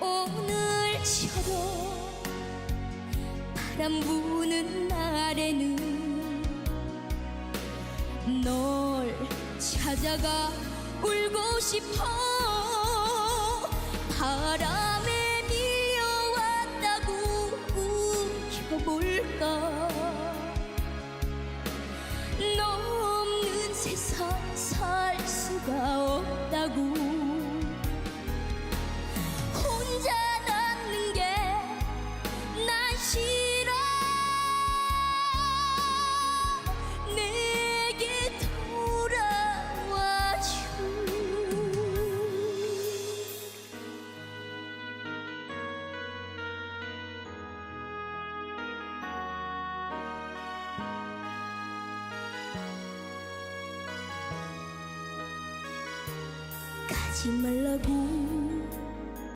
오늘처럼 바람 부는 날에는 널 찾아가 울고 싶어. 바람에 밀려왔다고 웃겨볼까? 너 없는 세상 살 싫어. 내게 돌아와줘. 가지 말라고